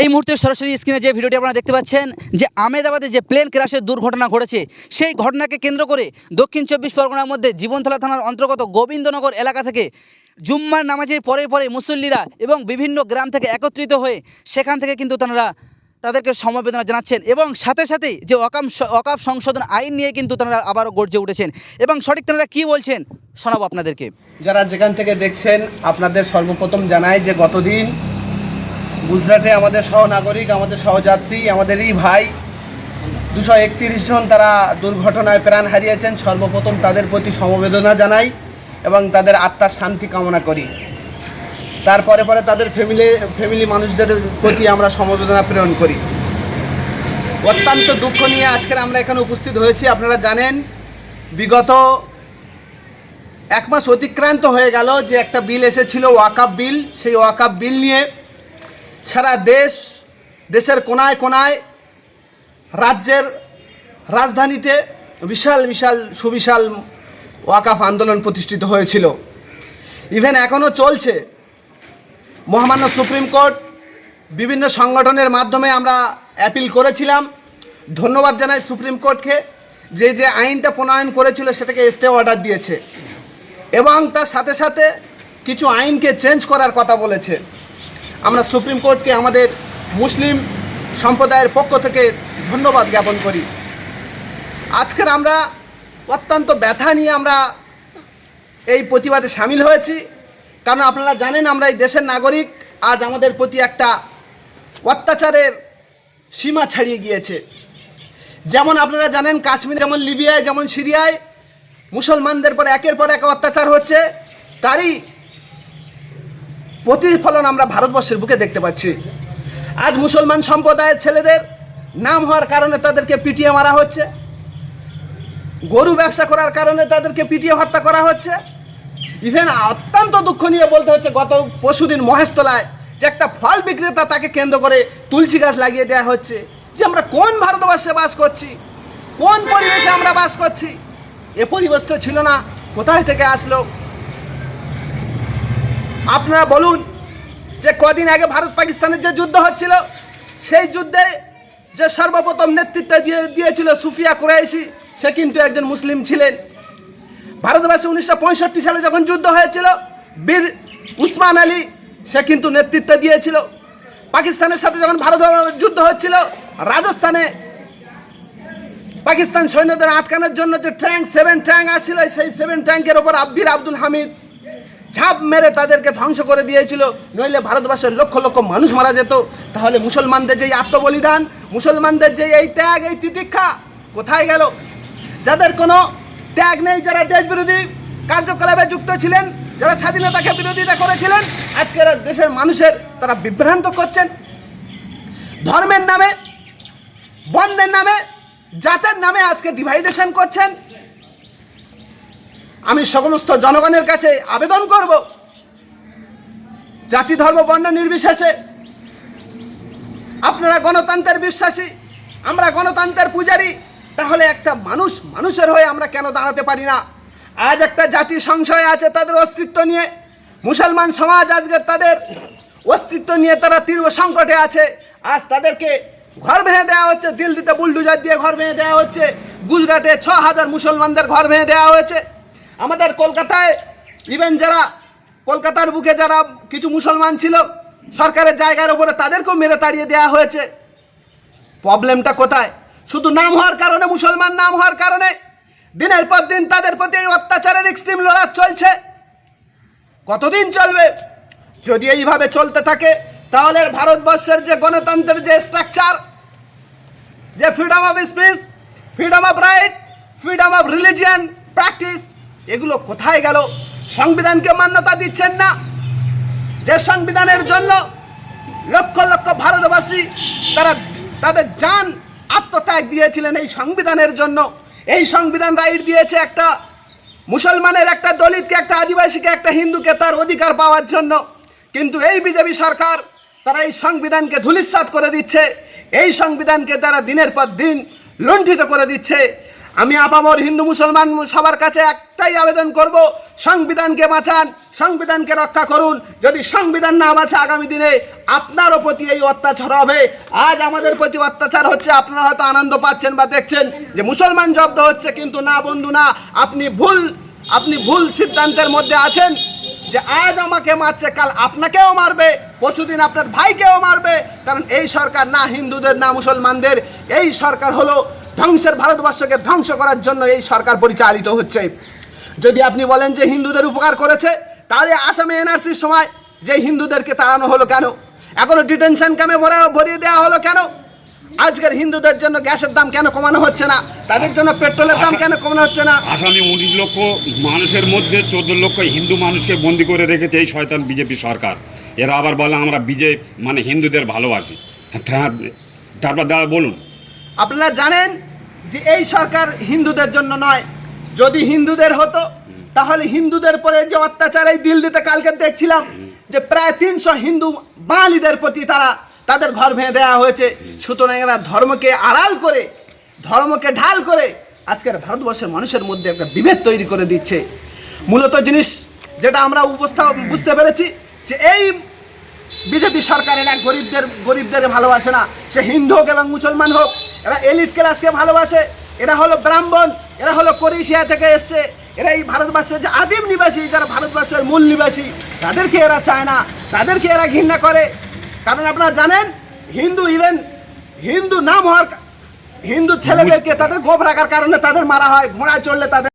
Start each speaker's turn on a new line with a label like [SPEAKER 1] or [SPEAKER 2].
[SPEAKER 1] এই মুহূর্তে সরাসরি স্ক্রিনে যে ভিডিওটি আপনারা দেখতে পাচ্ছেন, যে আমেদাবাদে যে প্লেন ক্র্যাশের দুর্ঘটনা ঘটেছে, সেই ঘটনাকে কেন্দ্র করে দক্ষিণ চব্বিশ পরগনার মধ্যে জীবনতলা থানার অন্তর্গত গোবিন্দনগর এলাকা থেকে জুম্মার নামাজের পরে পরে মুসল্লিরা এবং বিভিন্ন গ্রাম থেকে একত্রিত হয়ে সেখান থেকে কিন্তু তারা তাদেরকে সমবেদনা জানাচ্ছেন এবং সাথে সাথে যে অকাম অকাপ সংশোধন আইন নিয়ে কিন্তু তারা আবারও গর্জে উঠেছেন। এবং সঠিক তারা কী বলছেন, শোনাবো আপনাদেরকে।
[SPEAKER 2] যারা যেখান থেকে দেখছেন, আপনাদের সর্বপ্রথম জানায় যে গতদিন গুজরাটে আমাদের সহনাগরিক, আমাদের সহযাত্রী, আমাদেরই ভাই। দুশো একত্রিশ জন তারা দুর্ঘটনায় প্রাণ হারিয়েছেন। সর্বপ্রথম তাদের প্রতি সমবেদনা জানাই এবং তাদের আত্মার শান্তি কামনা করি। তারপরে পরে তাদের ফ্যামিলি ফ্যামিলি মানুষদের প্রতি আমরা সমবেদনা প্রেরণ করি। অত্যন্ত দুঃখ নিয়ে আজকের আমরা এখানে উপস্থিত হয়েছি। আপনারা জানেন, বিগত এক মাস অতিক্রান্ত হয়ে গেল যে একটা বিল এসেছিল, ওয়াকাপ বিল। সেই ওয়াকাপ বিল নিয়ে সারা দেশ, দেশের কোনায় কোনায়, রাজ্যের রাজধানীতে বিশাল বিশাল, সুবিশাল ওয়াকাফ আন্দোলন প্রতিষ্ঠিত হয়েছিল। ইভেন এখনও চলছে। মহামান্য সুপ্রিম কোর্ট বিভিন্ন সংগঠনের মাধ্যমে আমরা অ্যাপিল করেছিলাম। ধন্যবাদ জানাই সুপ্রিম কোর্টকে যে যে আইনটা প্রণয়ন করেছিল সেটাকে স্টে অর্ডার দিয়েছে। এবং তার সাথে সাথে কিছু আইনকে চেঞ্জ করার কথা বলেছে। আমরা সুপ্রিম কোর্টকে আমাদের মুসলিম সম্প্রদায়ের পক্ষ থেকে ধন্যবাদ জ্ঞাপন করি। আজকের আমরা অত্যন্ত ব্যথা নিয়ে আমরা এই প্রতিবাদে সামিল হয়েছি। কারণ আপনারা জানেন আমরা এই দেশের নাগরিক, আজ আমাদের প্রতি একটা অত্যাচারের সীমা ছাড়িয়ে গিয়েছে। যেমন আপনারা জানেন, কাশ্মীর যেমন লিবিয়ায়, যেমন সিরিয়ায় মুসলমানদের পর একের পর এক অত্যাচার হচ্ছে, তারই প্রতিফলন আমরা ভারতবর্ষের বুকে দেখতে পাচ্ছি। আজ মুসলমান সম্প্রদায়ের ছেলেদের নাম হওয়ার কারণে তাদেরকে পিটিয়ে মারা হচ্ছে। গরু ব্যবসা করার কারণে তাদেরকে পিটিয়ে হত্যা করা হচ্ছে। ইভেন অত্যন্ত দুঃখ নিয়ে বলতে হচ্ছে, গত পরশুদিন মহেশতলায় যে একটা ফল বিক্রেতা তাকে কেন্দ্র করে তুলসী গাছ লাগিয়ে দেওয়া হচ্ছে। যে আমরা কোন ভারতবর্ষে বাস করছি? কোন পরিবেশে আমরা বাস করছি? এ পরিবেশ তো ছিল না। কোথায় থেকে আসলো? আপনারা বলুন যে কদিন আগে ভারত পাকিস্তানের যে যুদ্ধ হচ্ছিল, সেই যুদ্ধে যে সর্বপ্রথম নেতৃত্ব দিয়ে দিয়েছিল সুফিয়া কুরাইশি, সে কিন্তু একজন মুসলিম ছিলেন। ভারতবর্ষে উনিশশো পঁয়ষট্টি সালে যখন যুদ্ধ হয়েছিল, বীর উসমান আলী, সে কিন্তু নেতৃত্ব দিয়েছিল। পাকিস্তানের সাথে যখন ভারত যুদ্ধ হচ্ছিল, রাজস্থানে পাকিস্তান সৈন্যদের আটকানোর জন্য যে ট্যাঙ্ক, সেভেন ট্যাঙ্ক আসছিল, সেই সেভেন ট্যাঙ্কের ওপর আব্বির আব্দুল হামিদ ঝাঁপ মেরে তাদেরকে ধ্বংস করে দিয়েছিল। নইলে ভারতবর্ষের লক্ষ লক্ষ মানুষ মারা যেত। তাহলে মুসলমানদের যেই আত্মবলিদান, মুসলমানদের যে এই ত্যাগ, এই তিতিক্ষা কোথায় গেল? যাদের কোনো ত্যাগ নেই, যারা দেশ বিরোধী কার্যকলাপে যুক্ত ছিলেন, যারা স্বাধীনতাকে বিরোধিতা করেছিলেন, আজকের দেশের মানুষের তারা বিভ্রান্ত করছেন। ধর্মের নামে বর্ণের নামে, জাতের নামে আজকে ডিভাইডেশন করছেন। আমি সমস্ত জনগণের কাছে আবেদন করব। জাতি ধর্ম বর্ণ নির্বিশেষে আপনারা গণতন্ত্রের বিশ্বাসী, আমরা গণতন্ত্রের পূজারী, তাহলে একটা মানুষ মানুষের হয়ে আমরা কেন দাঁড়াতে পারি না? আজ একটা জাতি সংশয় আছে তাদের অস্তিত্ব নিয়ে। মুসলমান সমাজ আজকে তাদের অস্তিত্ব নিয়ে তারা তীব্র সংকটে আছে। আজ তাদেরকে ঘর ভেঙে দেওয়া হচ্ছে, দিল্লিতে বুলডুজার দিয়ে ঘর ভেঙে দেওয়া হচ্ছে, গুজরাটে ছ হাজার মুসলমানদের ঘর ভেঙে দেওয়া হয়েছে। আমাদের কলকাতায় ইভেন যারা কলকাতার বুকে যারা কিছু মুসলমান ছিল, সরকারের জায়গার উপরে তাদেরকেও মেরে তাড়িয়ে দেওয়া হয়েছে। প্রবলেমটা কোথায়? শুধু নাম হওয়ার কারণে, মুসলমান নাম হওয়ার কারণে। দিনের পর দিন তাদের প্রতি এই অত্যাচারের এক্সট্রিম লড়া চলছে। কতদিন চলবে? যদি এইভাবে চলতে থাকে, তাহলে ভারতবর্ষের যে গণতন্ত্রের যে স্ট্রাকচার যে freedom of speech freedom of right freedom of religion practice এগুলো কোথায় গেল? সংবিধানকে মান্যতা দিচ্ছেন না। যে সংবিধানের জন্য লক্ষ লক্ষ ভারতবাসী তারা তাদের যান আত্মত্যাগ দিয়েছিলেন এই সংবিধানের জন্য। এই সংবিধান রাইট দিয়েছে একটা মুসলমানের একটা দলিতকে, একটা আদিবাসীকে, একটা হিন্দুকে তার অধিকার পাওয়ার জন্য। কিন্তু এই বিজেপি সরকার তারা এই সংবিধানকে ধূলিসাৎ করে দিচ্ছে। এই সংবিধানকে তারা দিনের পর দিন লুণ্ঠিত করে দিচ্ছে। আমি আপামর হিন্দু মুসলমান সবার কাছে একটাই আবেদন করব, সংবিধানকে বাঁচান, সংবিধানকে রক্ষা করুন। যদি সংবিধান না বাঁচে আগামী দিনে আপনারও প্রতি এই অত্যাচার হবে। আজ আমাদের প্রতি অত্যাচার হচ্ছে, আপনারা হয়তো আনন্দ পাচ্ছেন বা দেখছেন যে মুসলমান জব্দ হচ্ছে, কিন্তু না বন্ধু, না, আপনি ভুল আপনি ভুল সিদ্ধান্তের মধ্যে আছেন যে আজ আমাকে মারছে, কাল আপনাকেও মারবে, পরশুদিন আপনার ভাইকেও মারবে। কারণ এই সরকার না হিন্দুদের, না মুসলমানদের। এই সরকার হলো ধ্বংসের ভারতবর্ষকে ধ্বংস করার জন্য এই সরকার পরিচালিত হচ্ছে। যদি আপনি বলেন যে হিন্দুদের উপকার করেছে তাহলে আসামে এনআরসির সময় যে হিন্দুদেরকে তাড়ানো হলো কেন? এখনও ডিটেনশন ক্যাম্পে ভরে ভরিয়ে দেওয়া হলো কেন? আজকের হিন্দুদের জন্য গ্যাসের দাম কেন কমানো হচ্ছে না? তাদের জন্য পেট্রোলের দাম কেন কমানো হচ্ছে না?
[SPEAKER 3] আসামে উনিশ লক্ষ মানুষের মধ্যে চোদ্দ লক্ষ হিন্দু মানুষকে বন্দি করে রেখেছে এই শয়তান বিজেপি সরকার। এরা আবার বলে আমরা বিজে মানে হিন্দুদের ভালোবাসি। হ্যাঁ, তারপর দাদা বলুন।
[SPEAKER 2] আপনারা জানেন যে এই সরকার হিন্দুদের জন্য নয়। যদি হিন্দুদের হতো, তাহলে হিন্দুদের পরে যে অত্যাচার এই দিল্লিতে কালকে দেখছিলাম, যে প্রায় তিনশো হিন্দু বাঙালিদের প্রতি তারা তাদের ঘর ভেঙে দেওয়া হয়েছে। সুতরাং এরা ধর্মকে আড়াল করে, ধর্মকে ঢাল করে আজকের ভারতবর্ষের মানুষের মধ্যে একটা বিভেদ তৈরি করে দিচ্ছে। মূলত জিনিস যেটা আমরা উপস্থাপ বুঝতে পেরেছি, যে এই বিজেপি সরকার এরা গরিবদের গরিবদের ভালোবাসে না। সে হিন্দু হোক এবং মুসলমান হোক এরা এলিট ক্লাসকে ভালোবাসে। এরা হলো ব্রাহ্মণ, এরা হলো কোরেশিয়া থেকে এসছে। এরা এই ভারতবর্ষের যে আদিম নিবাসী, যারা ভারতবর্ষের মূল নিবাসী, তাদেরকে এরা চায় না, তাদেরকে এরা ঘৃণা করে। কারণ আপনারা জানেন, হিন্দু ইভেন হিন্দু নাম হওয়ার হিন্দু ছেলেদেরকে তাদের গোপ রাখার কারণে তাদের মারা হয়, ঘোড়ায় চড়লে তাদের